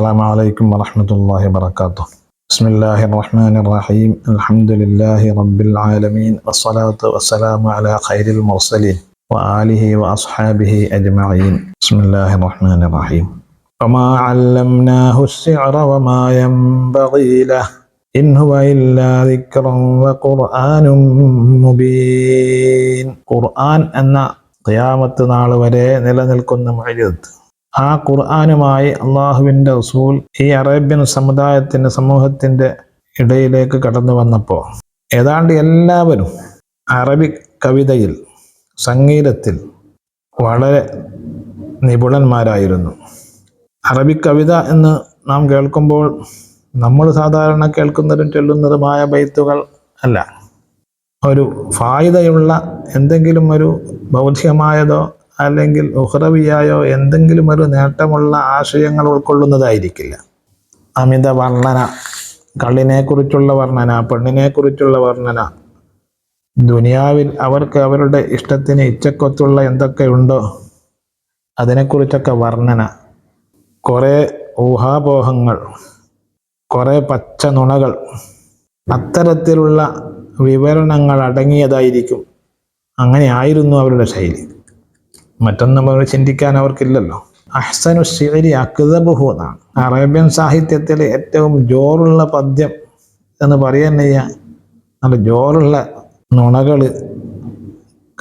السلام عليكم ورحمة الله وبركاته بسم الله الرحمن الرحيم الحمد لله رب العالمين والصلاة والسلام على خير المرسلين وآله وأصحابه أجمعين بسم الله الرحمن الرحيم وما علمناه الشعر وما ينبغي له إن هو إلا ذكر وقرآن مبين ഖുർആൻ എന്ന ഖിയാമത്ത് നാൾ വരെ നിലനിൽക്കുന്ന മഴത്ത് ആ ഖുർആാനുമായി അള്ളാഹുവിന്റെ റസൂൽ ഈ അറേബ്യൻ സമുദായത്തിന്റെ സമൂഹത്തിന്റെ ഇടയിലേക്ക് കടന്നു വന്നപ്പോൾ ഏതാണ്ട് എല്ലാവരും അറബി കവിതയിൽ സംഗീതത്തിൽ വളരെ നിപുണന്മാരായിരുന്നു. അറബി കവിത എന്ന് നാം കേൾക്കുമ്പോൾ നമ്മൾ സാധാരണ കേൾക്കുന്നതും ചൊല്ലുന്നതുമായ ബൈത്തുകൾ അല്ല. ഒരു ഫായിദയുള്ള എന്തെങ്കിലും ഒരു ബൗദ്ധികമായതോ അല്ലെങ്കിൽ ഉഹ്റവിയായോ എന്തെങ്കിലും ഒരു നേട്ടമുള്ള ആശയങ്ങൾ ഉൾക്കൊള്ളുന്നതായിരിക്കില്ല. അമിത വർണന കള്ളിനെക്കുറിച്ചുള്ള വർണന പെണ്ണിനെക്കുറിച്ചുള്ള വർണന ദുനിയാവിൽ അവർക്ക് അവരുടെ ഇഷ്ടത്തിന് ഇച്ചക്കൊത്തുള്ള എന്തൊക്കെയുണ്ടോ അതിനെക്കുറിച്ചൊക്കെ വർണന. കുറേ ഊഹാപോഹങ്ങൾ കുറേ പച്ച നുണകൾ അത്തരത്തിലുള്ള വിവരണങ്ങൾ അടങ്ങിയതായിരിക്കും. അങ്ങനെയായിരുന്നു അവരുടെ ശൈലി. മറ്റൊന്നും നമ്മൾ ചിന്തിക്കാൻ അവർക്കില്ലല്ലോ. അഹ്സനു ശിവരി അക്തബുഹു എന്നാണ്. അറേബ്യൻ സാഹിത്യത്തിൽ ഏറ്റവും ജോറുള്ള പദ്യം എന്ന് വയ്യ. നല്ല ജോറുള്ള നുണകൾ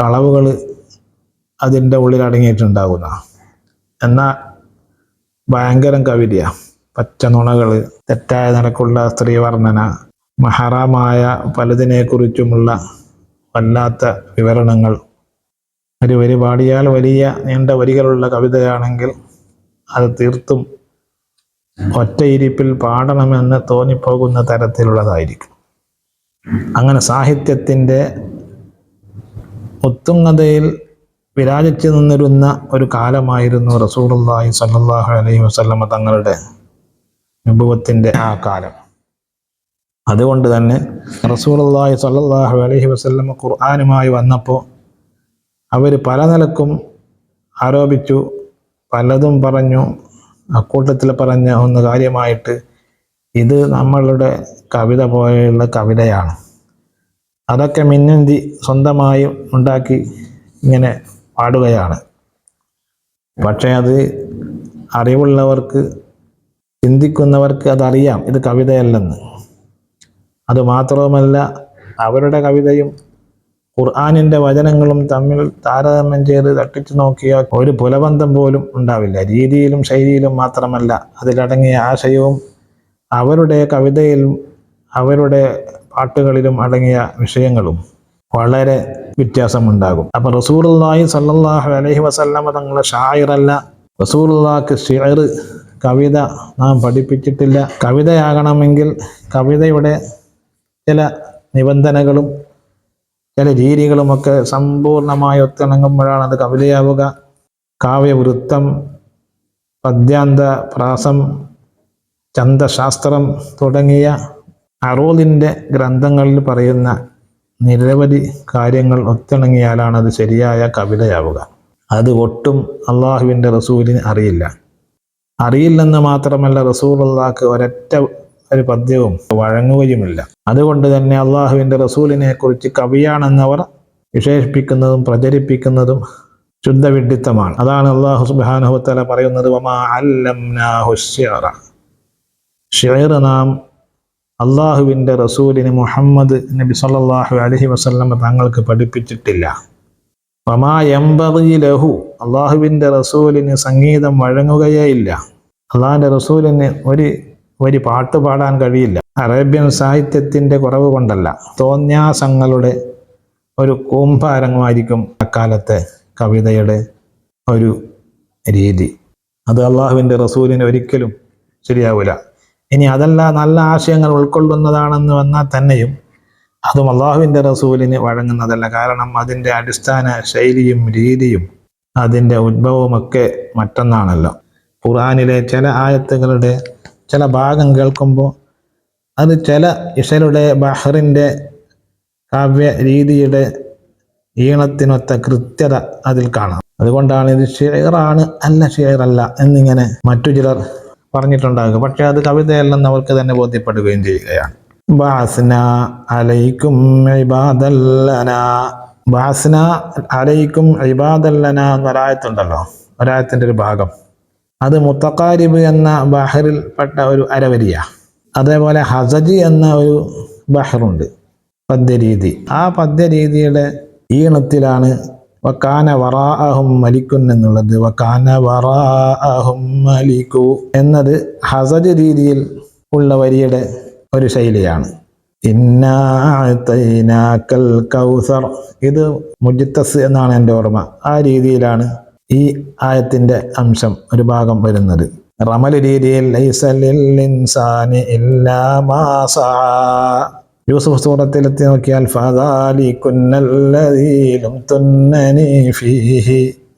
കളവുകൾ അതിന്റെ ഉള്ളിൽ അടങ്ങിയിട്ടുണ്ടാകുന്ന. എന്നാൽ ഭയങ്കരം കവിതയാണ് പച്ച നുണകൾ തെറ്റായ നിലക്കുള്ള സ്ത്രീ വർണന മഹറാമായ പലതിനെക്കുറിച്ചുമുള്ള വല്ലാത്ത വിവരണങ്ങൾ. ഒരു വരി പാടിയാൽ വലിയ നീണ്ട വരികളുള്ള കവിതയാണെങ്കിൽ അത് തീർത്തും ഒറ്റയിരിപ്പിൽ പാടണമെന്ന് തോന്നിപ്പോകുന്ന തരത്തിലുള്ളതായിരിക്കും. അങ്ങനെ സാഹിത്യത്തിന്റെ ഉത്തുംഗതയിൽ വിരാജിച്ചു നിന്നിരുന്ന ഒരു കാലമായിരുന്നു റസൂലുള്ളാഹി സല്ലാഹു അലൈഹി വസല്ലമ തങ്ങളുടെ വിഭവത്തിന്റെ ആ കാലം. അതുകൊണ്ട് തന്നെ റസൂലുള്ളാഹി സല്ലാഹു അലൈഹി വസല്ലമ ഖുർആാനുമായി വന്നപ്പോൾ അവർ പല നിലക്കും ആരോപിച്ചു പലതും പറഞ്ഞു അക്കൂട്ടത്തിൽ പറഞ്ഞ ഒന്ന് കാര്യമായിട്ട് ഇത് നമ്മളുടെ കവിത പോലെയുള്ള കവിതയാണ്. അതൊക്കെ മിന്നന്തി സ്വന്തമായി ഉണ്ടാക്കി ഇങ്ങനെ പാടുകയാണ്. പക്ഷേ അത് അറിവുള്ളവർക്ക് ചിന്തിക്കുന്നവർക്ക് അതറിയാം ഇത് കവിതയല്ലെന്ന്. അത് മാത്രവുമല്ല അവരുടെ കവിതയും ഖുർആാനിന്റെ വചനങ്ങളും തമ്മിൽ താരതമ്യം ചെയ്ത് തട്ടിച്ചു നോക്കിയാൽ ഒരു പുലബന്ധം പോലും ഉണ്ടാവില്ല. രീതിയിലും ശൈലിയിലും മാത്രമല്ല. അതിലടങ്ങിയ ആശയവും അവരുടെ കവിതയിലും അവരുടെ പാട്ടുകളിലും അടങ്ങിയ വിഷയങ്ങളും വളരെ വ്യത്യാസമുണ്ടാകും. അപ്പം റസൂറുല്ലാഹി സല്ലാഹു അലഹി വസല്ലമ തങ്ങളെ ഷായിറല്ല. റസൂറുല്ലാക്ക് ഷിയർ കവിത നാം പഠിപ്പിച്ചിട്ടില്ല. കവിതയാകണമെങ്കിൽ കവിതയുടെ ചില നിബന്ധനകളും ചില രീതികളുമൊക്കെ സമ്പൂർണമായി ഒത്തിണങ്ങുമ്പോഴാണ് അത് കവിതയാവുക. കാവ്യവൃത്തം പദ്യാന്ത പ്രാസം ചന്തശാസ്ത്രം തുടങ്ങിയ അറോദിന്റെ ഗ്രന്ഥങ്ങളിൽ പറയുന്ന നിരവധി കാര്യങ്ങൾ ഒത്തിണങ്ങിയാലാണ് അത് ശരിയായ കവിതയാവുക. അത് ഒട്ടും അള്ളാഹുവിന്റെ റസൂലിന് അറിയില്ല. അറിയില്ലെന്ന് മാത്രമല്ല റസൂൽ അള്ളാഹ്ക്ക് ഒരൊറ്റ ഒരു പദ്യവും വഴങ്ങുകയുമില്ല. അതുകൊണ്ട് തന്നെ അള്ളാഹുവിന്റെ റസൂലിനെ കുറിച്ച് കവിയാണെന്നവർ വിശേഷിപ്പിക്കുന്നതും പ്രചരിപ്പിക്കുന്നതും ശുദ്ധവിഡിത്തമാണ് അതാണ് അള്ളാഹു സുബാനുഹുത്തല പറയുന്നത് ഷിയർ നാം അള്ളാഹുവിന്റെ റസൂലിന് മുഹമ്മദ് നബി സല്ലല്ലാഹു അലഹി വസല്ലം തങ്ങൾക്ക് പഠിപ്പിച്ചിട്ടില്ല. വമാ എമ്പതി ലഹു. അള്ളാഹുവിന്റെ റസൂലിന് സംഗീതം വഴങ്ങുകയേ ഇല്ല. അള്ളാഹിന്റെ റസൂലിന് ഒരു ഒരു പാട്ട് പാടാൻ കഴിയില്ല. അറേബ്യൻ സാഹിത്യത്തിന്റെ കുറവ് കൊണ്ടല്ല. തോന്യാസങ്ങളുടെ ഒരു കൂമ്പാരങ്ങമായിരിക്കും അക്കാലത്തെ കവിതയുടെ ഒരു രീതി. അത് അള്ളാഹുവിന്റെ റസൂലിന് ഒരിക്കലും ശരിയാവില്ല. ഇനി അതല്ല നല്ല ആശയങ്ങൾ ഉൾക്കൊള്ളുന്നതാണെന്ന് വന്നാൽ തന്നെയും അതും അള്ളാഹുവിന്റെ റസൂലിന് വഴങ്ങുന്നതല്ല. കാരണം അതിന്റെ അടിസ്ഥാന ശൈലിയും രീതിയും അതിന്റെ ഉത്ഭവമൊക്കെ മറ്റൊന്നാണല്ലോ. ഖുറാനിലെ ചില ആയത്തുകളുടെ ചില ഭാഗം കേൾക്കുമ്പോൾ അത് ചില ഇഷരുടെ ബഹറിന്റെ കാവ്യ രീതിയുടെ ഈണത്തിനൊത്ത കൃത്യത അതിൽ കാണാം. അതുകൊണ്ടാണ് ഇത് ഷെയറാണ് അല്ല ഷെയറല്ല എന്നിങ്ങനെ മറ്റു ചിലർ പറഞ്ഞിട്ടുണ്ടാകുക പക്ഷെ അത് കവിതയല്ലെന്ന് അവർക്ക് തന്നെ ബോധ്യപ്പെടുകയും ചെയ്യുകയാണ്. ബാസ്ന അലൈക്കും ഇബാദല്ലന. ബാസ്ന അലൈക്കും ഇബാദല്ലന എന്നൊരായത്തുണ്ടല്ലോ ഒരായത്തിന്റെ ഒരു ഭാഗം. അത് മുത്തക്കാരിബ് എന്ന ബഹറിൽ പെട്ട ഒരു അരവരിയ. അതേപോലെ ഹസജി എന്ന ഒരു ബഹറുണ്ട് പദ്യരീതി. ആ പദ്യരീതിയുടെ ഈണത്തിലാണ് വക്കാന വറാഅഹും മലിക്കുൻ എന്നുള്ളത്. വക്കാന വറാഅഹും മലിക്കു എന്നത് ഹസജ് രീതിയിൽ ഉള്ള വരിയുടെ ഒരു ശൈലിയാണ്. ഇന്നാത്തൈനാക്കൽ കൗസർ. ഇത് മുജിത്തസ് എന്നാണ് എന്റെ ഓർമ്മ. ആ രീതിയിലാണ് ഈ ആയത്തിന്റെ അംശം ഒരു ഭാഗം വരുന്നത്. റമൽ രീതിയിൽ യൂസഫ്. യൂസുഫ് സൂറത്തിലെത്തി നോക്കിയാൽ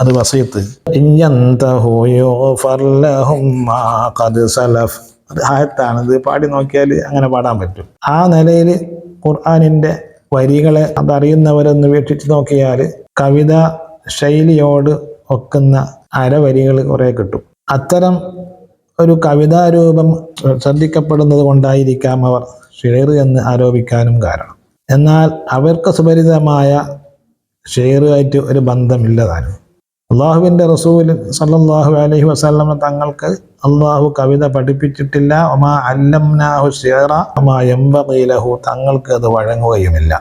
അത് വസീത്ത്. അത് ആയത്താണ്. ഇത് പാടി നോക്കിയാൽ അങ്ങനെ പാടാൻ പറ്റും. ആ നിലയിൽ ഖുർആനിന്റെ വരികളെ അതറിയുന്നവരൊന്ന് വീക്ഷിച്ച് നോക്കിയാൽ കവിത ശൈലിയോട് ഒക്കുന്ന അരവരികൾ കുറെ കിട്ടും. അത്തരം ഒരു കവിതാരൂപം ശ്രദ്ധിക്കപ്പെടുന്നത് കൊണ്ടായിരിക്കാം അവർ ഷെയർ എന്ന് ആരോപിക്കാനും കാരണം. എന്നാൽ അവർക്ക് സുപരിതമായ ഷെയറുമായിട്ട് ഒരു ബന്ധമില്ലതാനും. അള്ളാഹുവിന്റെ റസൂൽ സല്ലാഹു അലഹി വസ്ലമ തങ്ങൾക്ക് അള്ളാഹു കവിത പഠിപ്പിച്ചിട്ടില്ല. ഒമാ അല്ലംനാഹു ഷെയറ ഒമാ എംബീലഹു തങ്ങൾക്ക് അത് വഴങ്ങുകയുമില്ല.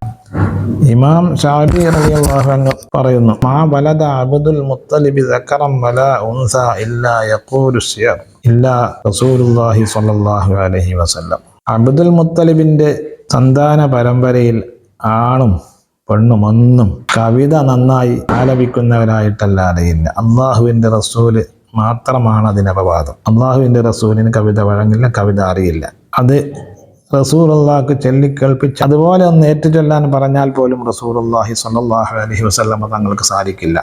ഇമാം റളിയല്ലാഹു അൻഹു പറയുന്നു മാ വലദ അബ്ദുൽ മുത്തലിബി സക്കറം വല ഉൻസ ഇല്ലാ യഖൂലു ഷിയർ ഇല്ലാ റസൂലുള്ളാഹി സ്വല്ലല്ലാഹു അലൈഹി വസല്ലം. അബ്ദുൽ മുത്തലിബിന്റെ സന്താന പരമ്പരയിൽ ആണും പെണ്ണും ഒന്നും കവിത നന്നായി ആലപിക്കുന്നവരായിട്ടല്ലാതെ ഇല്ല അള്ളാഹുവിന്റെ റസൂൽ മാത്രമാണ് അതിന് അപവാദം അള്ളാഹുവിന്റെ റസൂലിന് കവിത വഴങ്ങില്ല കവിത അറിയില്ല. അത് അള്ളാഹ്ക്ക് ചൊല്ലിക്കേൾപ്പിച്ച് അതുപോലെ ഒന്ന് ഏറ്റുചൊല്ലാൻ പറഞ്ഞാൽ പോലും റസൂർ അള്ളാഹി സ്വല്ലല്ലാഹു അലൈഹി വസല്ലമ തങ്ങൾക്ക് സാധിക്കില്ല.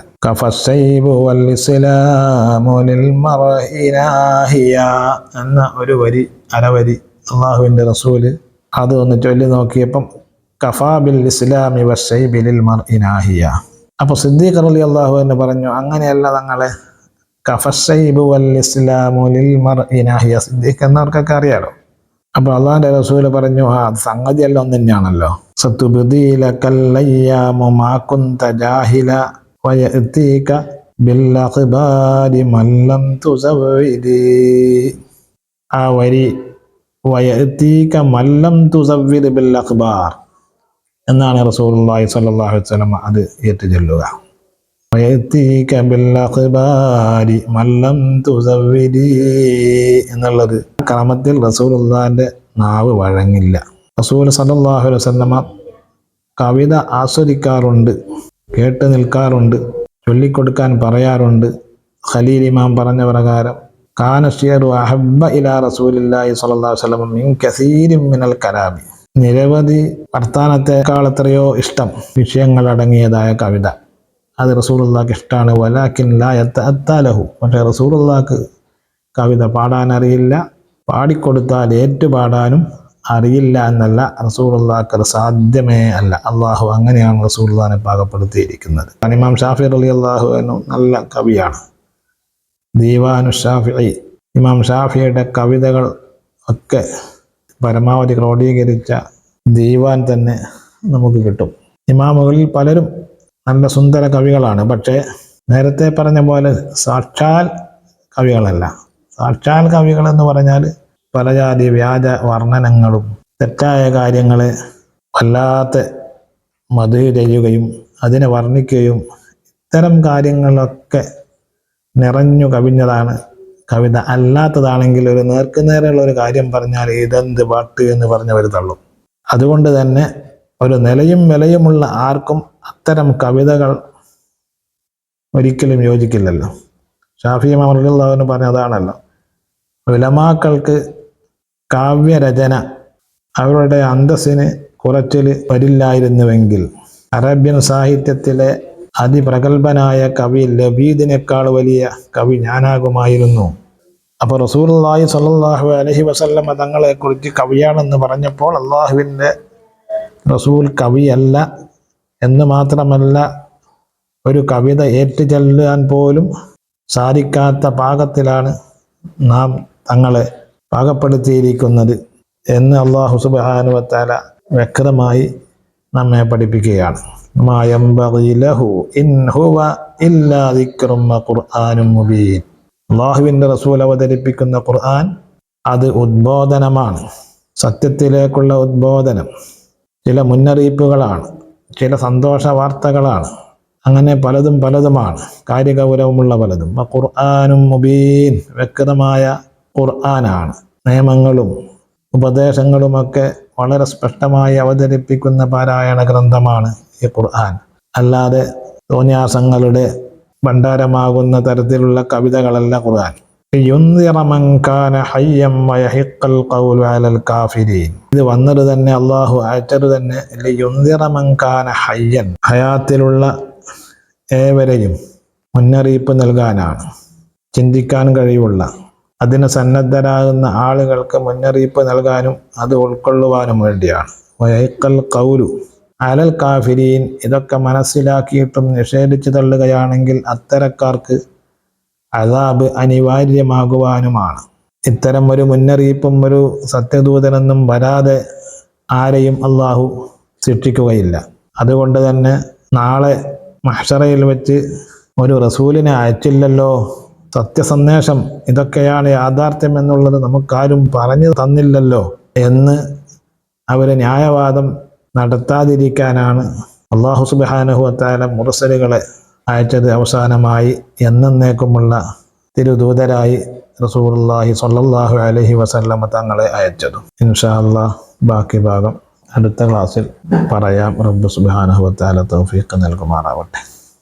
എന്ന ഒരു വരി അരവരി അള്ളാഹുവിന്റെ റസൂൽ അത് ഒന്ന് ചൊല്ലി നോക്കിയപ്പം കഫാ ബിൽ ഇസ്ലാമി വഷൈ ബിലിൽ മർ ഇനാഹിയ അപ്പോൾ സിദ്ദീഖ് അലി അള്ളാഹു എന്ന് പറഞ്ഞു അങ്ങനെയല്ല തങ്ങളെ കഫശൈബു വൽ ഇസ്ലാമു ലിൽ ഇനാഹിയ നാഹിയ സിദ്ദീഖ് എന്നവർക്കൊക്കെ അറിയാലോ? അപ്പൊ അള്ളാഹിന്റെ റസൂൽ പറഞ്ഞു ആ സംഗതി എല്ലാം ഒന്ന് തന്നെയാണല്ലോ ആ വരി വയത്തീക്ക മല്ലം തുസവ്വിദ് ബിൽ അഖ്ബാർ എന്നാണ് റസൂലുള്ളാഹി സ്വല്ലല്ലാഹു അലൈഹി വസല്ലം അത് ഏറ്റു ചൊല്ലുക വയഅതീക ബിൽ അഖ്ബാരി മല്ലം തുസവ്വിദി എന്നുള്ളത് ക്രമത്തിൽ റസൂലുള്ളാന്റെ നാവ് വഴങ്ങില്ല. റസൂൽ സലല്ലാഹു വസല്ലമ കവിത ആസ്വദിക്കാറുണ്ട് കേട്ട് നിൽക്കാറുണ്ട് ചൊല്ലിക്കൊടുക്കാൻ പറയാറുണ്ട്. ഖലീൽ ഇമാം പറഞ്ഞ പ്രകാരം കാനഷിയറു അഹബ ഇലാ റസൂലില്ലാഹി സ്വല്ലല്ലാഹു അലൈഹി വസല്ലം മിൻ കസീരിൻ മിനൽ കലാമി. നിരവധി വർത്താനത്തെക്കാൾ എത്രയോ ഇഷ്ടം വിഷയങ്ങൾ അടങ്ങിയതായ കവിത. അത് റസൂലുള്ളാഹ്ക്ക് ഇഷ്ടമാണ് വലാക്കിൻ ലാ യത്തഅത്താലഹു പക്ഷേ റസൂലുള്ളാഹ്ക്ക് കവിത പാടാൻ അറിയില്ല പാടിക്കൊടുത്താൽ ഏറ്റുപാടാനും അറിയില്ല എന്നല്ല അത് സാധ്യമേ അല്ല. അള്ളാഹു അങ്ങനെയാണ് റസൂലുള്ളാഹിനെ പാകപ്പെടുത്തിയിരിക്കുന്നത്. ഇമാം ഷാഫി അലി അള്ളാഹു എന്നു നല്ല കവിയാണ്. ദീവാനു ഷാഫി ഇമാം ഷാഫിയുടെ കവിതകൾ ഒക്കെ പരമാവധി ക്രോഡീകരിച്ച ദീവാൻ തന്നെ നമുക്ക് കിട്ടും. ഇമാമുകളിൽ പലരും നല്ല സുന്ദര കവികളാണ്. പക്ഷേ നേരത്തെ പറഞ്ഞ പോലെ സാക്ഷാൽ കവികളല്ല. സാക്ഷാൽ കവികളെന്ന് പറഞ്ഞാൽ പല ജാതി വ്യാജ വർണനങ്ങളും തെറ്റായ കാര്യങ്ങളെ വല്ലാത്ത മധു ചെയ്യുകയും അതിനെ വർണിക്കുകയും ഇത്തരം കാര്യങ്ങളൊക്കെ നിറഞ്ഞു കവിഞ്ഞതാണ് കവിത. അല്ലാത്തതാണെങ്കിൽ ഒരു നേർക്കുനേരെയുള്ള ഒരു കാര്യം പറഞ്ഞാൽ ഇതെന്ത് പാട്ട് എന്ന് പറഞ്ഞവർ തള്ളും. അതുകൊണ്ട് തന്നെ ഒരു നിലയും വിലയുമുള്ള ആർക്കും അത്തരം കവിതകൾ ഒരിക്കലും യോജിക്കില്ലല്ലോ. ഷാഫി മമറുള്ളവന് പറഞ്ഞതാണല്ലോ വിലമാക്കൾക്ക് കാവ്യരചന. അവരുടെ അന്തസ്സിന് കുറച്ചിൽ വരില്ലായിരുന്നുവെങ്കിൽ. അറേബ്യൻ സാഹിത്യത്തിലെ അതിപ്രഗത്ഭനായ കവി ലബീദിനേക്കാൾ വലിയ കവി ഞാനാകുമായിരുന്നു. അപ്പോൾ റസൂലുള്ളാഹി സ്വല്ലല്ലാഹു അലഹി വസല്ലമ തങ്ങളെ കുറിച്ച് കവിയാണെന്ന് പറഞ്ഞപ്പോൾ അള്ളാഹുവിന്റെ റസൂൽ കവിയല്ല എന്ന് മാത്രമല്ല ഒരു കവിത ഏറ്റുചൊല്ലാൻ പോലും സാധിക്കാത്ത പാകത്തിലാണ് നാം തങ്ങളെ പാകപ്പെടുത്തിയിരിക്കുന്നത് എന്ന് അള്ളാഹു സുബാനുവത്താല വ്യക്തമായി നമ്മെ പഠിപ്പിക്കുകയാണ്. അള്ളാഹുവിന്റെ റസൂൽ അവതരിപ്പിക്കുന്ന ഖുർആൻ അത് ഉദ്ബോധനമാണ്. സത്യത്തിലേക്കുള്ള ഉദ്ബോധനം. ചില മുന്നറിയിപ്പുകളാണ്. ചില സന്തോഷ വാർത്തകളാണ്. അങ്ങനെ പലതും പലതുമാണ്. കാര്യഗൗരവമുള്ള പലതും. ഖുർആാനും മുബീൻ വ്യക്തമായ ഖുർആനാണ്. നിയമങ്ങളും ഉപദേശങ്ങളും ഒക്കെ വളരെ സ്പഷ്ടമായി അവതരിപ്പിക്കുന്ന പാരായണ ഗ്രന്ഥമാണ് ഈ ഖുർആൻ. അല്ലാതെ തോന്യാസങ്ങളുടെ ഭണ്ഡാരമാകുന്ന തരത്തിലുള്ള കവിതകളല്ല ഖുർആൻ. ഇത് വന്നത് തന്നെ അള്ളാഹു അയച്ചത് തന്നെ ഹയ്യൻ. ഹയാത്തിലുള്ള ഏവരെയും മുന്നറിയിപ്പ് നൽകാനാണ്. ചിന്തിക്കാൻ കഴിവുള്ള അതിന് സന്നദ്ധരാകുന്ന ആളുകൾക്ക് മുന്നറിയിപ്പ് നൽകാനും അത് ഉൾക്കൊള്ളുവാനും വേണ്ടിയാണ്. വയക്കൽ കൗലു അലൽ കാഫിരീൻ ഇതൊക്കെ മനസ്സിലാക്കിയിട്ടും നിഷേധിച്ചു തള്ളുകയാണെങ്കിൽ അത്തരക്കാർക്ക് അതാബ് അനിവാര്യമാകുവാനുമാണ്. ഇത്തരം ഒരു മുന്നറിയിപ്പും ഒരു സത്യദൂതനെന്നും വരാതെ ആരെയും അള്ളാഹു ശിക്ഷിക്കുകയില്ല. അതുകൊണ്ട് തന്നെ നാളെ മഹ്ഷറയിൽ വെച്ച് ഒരു റസൂലിനെ അയച്ചില്ലല്ലോ സത്യസന്ദേശം ഇതൊക്കെയാണ് യാഥാർത്ഥ്യം എന്നുള്ളത് നമുക്കാരും പറഞ്ഞു തന്നില്ലല്ലോ എന്ന് അവരെ ന്യായവാദം നടത്താതിരിക്കാനാണ് അള്ളാഹു സുബാനഹുവത്താല മുറസലുകളെ അയച്ചത് അവസാനമായി എന്നേക്കുമുള്ള തിരുദൂതരായി റസൂലുള്ളാഹി സൊല്ലാഹു അലഹി വസല്ലമ തങ്ങളെ അയച്ചതും. ഇൻഷാ ബാക്കി ഭാഗം അടുത്ത ക്ലാസ്സിൽ പറയാം. റബ്ബ് സുബാനഹുവത്താല തൗഫീഖ് നൽകുമാറാവട്ടെ.